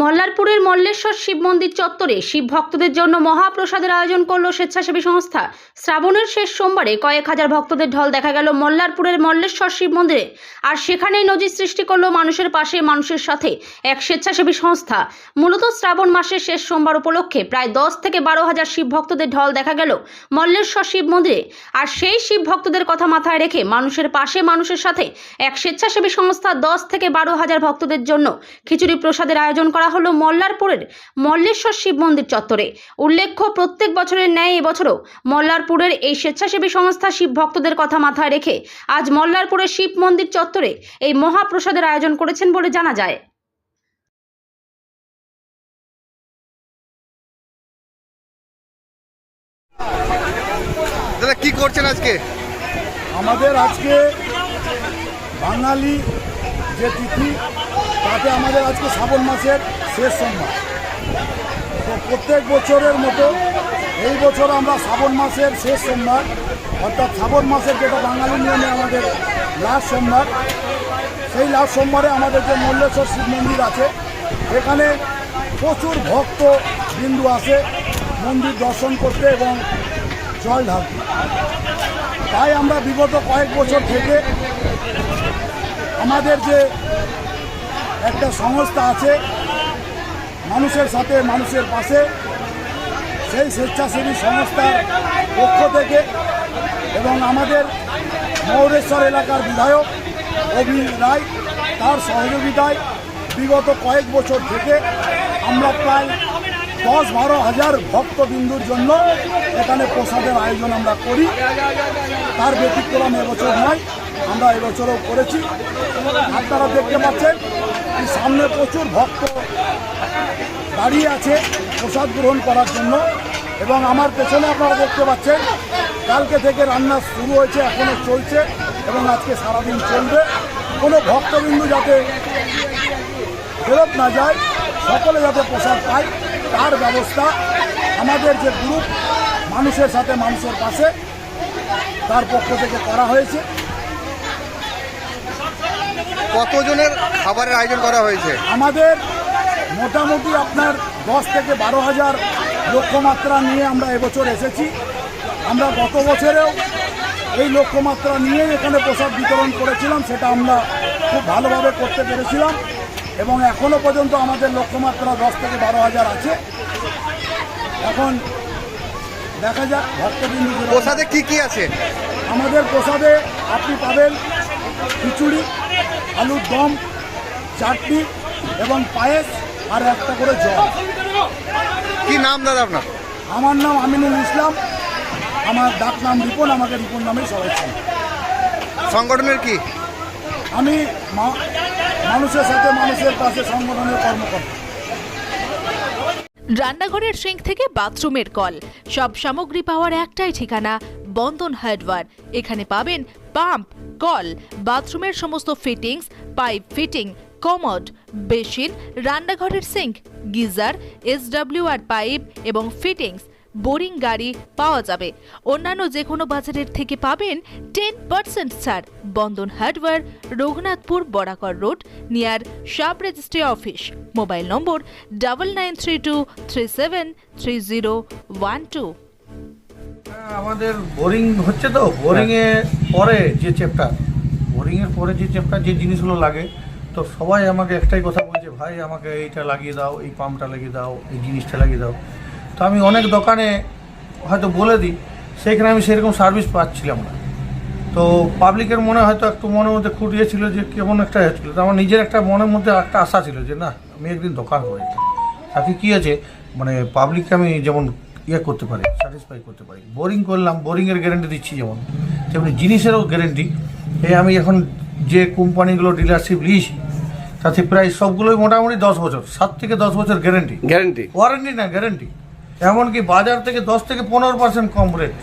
মল্লারপুরের মল্লেশ্বর শিব মন্দির চত্বরে শিব ভক্তদের জন্য মহাপ্রসাদের আয়োজন করল স্বেচ্ছাসেবী সংস্থা। শ্রাবণের শেষ সোমবারে কয়েক হাজার ভক্তদের ঢল দেখা গেল মল্লারপুরের মল্লেশ্বর শিব মন্দিরে। আর সেখানেই নজির সৃষ্টি করল মানুষের পাশে, মানুষের সাথে এক স্বেচ্ছাসেবী সংস্থা। মূলত শ্রাবণ মাসের শেষ সোমবার উপলক্ষে প্রায় দশ থেকে বারো হাজার শিব ভক্তদের ঢল দেখা গেল মল্লেশ্বর শিব মন্দিরে। আর সেই শিব ভক্তদের কথা মাথায় রেখে মানুষের পাশে, মানুষের সাথে এক স্বেচ্ছাসেবী সংস্থা দশ থেকে বারো হাজার ভক্তদের জন্য খিচুড়ি প্রসাদের আয়োজন করা হলো মল্লারপুরের মল্লেশ্বর শিব মন্দির চত্বরে। উল্লেখ্য প্রত্যেক বছরের ন্যায় এবছরও মল্লারপুরের এই স্বেচ্ছাসেবী সংস্থা শিব ভক্তদের কথা মাথায় রেখে আজ মল্লারপুরের শিব মন্দির চত্বরে এই মহাপ্রসাদের আয়োজন করেছেন বলে জানা যায়। দাদা কি করছেন আজকে? আমাদের আজকে বাঙালি যে তিথি তাতে আমাদের আজকে শ্রাবণ মাসের শেষ সোমবার। তো প্রত্যেক বছরের মতো এই বছর আমরা শ্রাবণ মাসের শেষ সোমবার, অর্থাৎ শ্রাবণ মাসের যেটা বাঙালি নিয়মে আমাদের লাস্ট সোমবার, সেই লাস্ট সোমবারে আমাদের যে মল্লেশ্বর শিব মন্দির আছে, এখানে প্রচুর ভক্ত বিন্দু আসে মন্দির দর্শন করতে এবং জল ঢালতে। তাই আমরা বিগত কয়েক বছর থেকে আমাদের যে একটা সংস্থা আছে মানুষের সাথে, মানুষের পাশে। সেই স্বেচ্ছাসেবী সংস্থার পক্ষ থেকে এবং আমাদের মৌরেশ্বর এলাকার বিধায়ক অভি রায় তার সহযোগিতায় বিগত কয়েক বছর থেকে আমরা প্রায় দশ বারো হাজার ভক্তবিন্দুর জন্য এখানে প্রসাদের আয়োজন আমরা করি। তার ব্যতিক্রম এবছর নয়, আমরা এবছরও করেছি। আপনারা দেখতে পাচ্ছেন সামনে প্রচুর ভক্ত দাঁড়িয়ে আছে প্রসাদ গ্রহণ করার জন্য। এবং আমার পেছনে আপনারা দেখতে পাচ্ছেন, কালকে থেকে রান্না শুরু হয়েছে এখনও চলছে এবং আজকে সারাদিন চলবে। কোনো ভক্তবিন্দু যাতে ফেরত না যায়, সকলে যাতে প্রসাদ পায়, তার ব্যবস্থা আমাদের যে গ্রুপ মানুষের সাথে মানুষের পাশে, তার পক্ষ থেকে করা হয়েছে। কতজনের খাবারের আয়োজন করা হয়েছে? আমাদের মোটামুটি আপনার দশ থেকে বারো হাজার লক্ষ্যমাত্রা নিয়ে আমরা এবছর এসেছি। আমরা গত বছরেও এই লক্ষ্যমাত্রা নিয়ে এখানে প্রসাদ বিতরণ করেছিলাম সেটা আমরা খুব ভালোভাবে করতে পেরেছিলাম এবং এখনও পর্যন্ত আমাদের লক্ষ্যমাত্রা দশ থেকে বারো হাজার আছে। এখন দেখা যাক ভক্তবিন্দু প্রসাদে কি কি আছে? আমাদের প্রসাদে আপনি পাবেন খিচুড়ি আলুর দম চাটনি এবং পায়েস আর একটা করে জল। কি নাম দাদা আপনার? আমার নাম আমিনুল ইসলাম। আমার ডাক নাম রিপন আমাকে রিপন নামেই সবাই চেনে। সংগঠনের কি? আমি মা- মানুষের সাথে মানুষের পাশে সংগঠনের কর্মকর্তা। রান্নাঘরের সিঙ্ক থেকে বাথরুমের কল। সব সামগ্রী পাওয়ার একটাই ঠিকানা বন্ধন হার্ডওয়্যার। এখানে পাবেন পাম্প, কল, বাথরুমের সমস্ত fittings, pipe fitting, commode, basin, রান্নাঘরের সিঙ্ক, গিজার এসডব্লিউ আর পাইপ এবং ফিটিংস। বোরিং গাড়ি পাওয়া যাবে। অন্যান্য যে কোনো বাজারের থেকে পাবেন টেন পার্সেন্ট ছাড়। Bandhan hardware, Raghunathpur, Barakar road, near sub registry office. Mobile number double nine three two three seven three zero one two. আমাদের বোরিং হচ্ছে তো বোরিং এ পরে যে চ্যাপ্টার বোরিং এর পরে যে চ্যাপ্টার যে জিনিসগুলো লাগে, তো সবাই আমাকে একটাই কথা বলছে, ভাই, আমাকে এইটা লাগিয়ে দাও, এই পাম্পটা লাগিয়ে দাও, এই জিনিসটা লাগিয়ে দাও। তো আমি অনেক দোকানে হয়তো বলে দিই সেখানে আমি সেরকম সার্ভিস পাচ্ছিলাম না। তো পাবলিকের মনে হয়তো একটু মনের মধ্যে খুঁটিয়েছিল যে কেমন একটা হচ্ছিল তো আমার নিজের একটা মনের মধ্যে একটা আশা ছিল যে, না, আমি একদিন দোকান করি তাতে কী আছে মানে পাবলিককে আমি যেমন ইয়ে করতে পারি স্যাটিসফাই করতে পারি। বোরিং করলাম বোরিংয়ের গ্যারেন্টি দিচ্ছি যেমন। তেমনি জিনিসেরও গ্যারেন্টি এই আমি এখন যে কোম্পানিগুলো ডিলারশিপ নিয়েছি তাতে প্রায় সবগুলোই মোটামুটি দশ বছর সাত থেকে দশ বছর গ্যারেন্টি গ্যারেন্টি ওয়ারেন্টি না গ্যারেন্টি এমনকি বাজার থেকে দশ থেকে পনেরো পার্সেন্ট কম রেট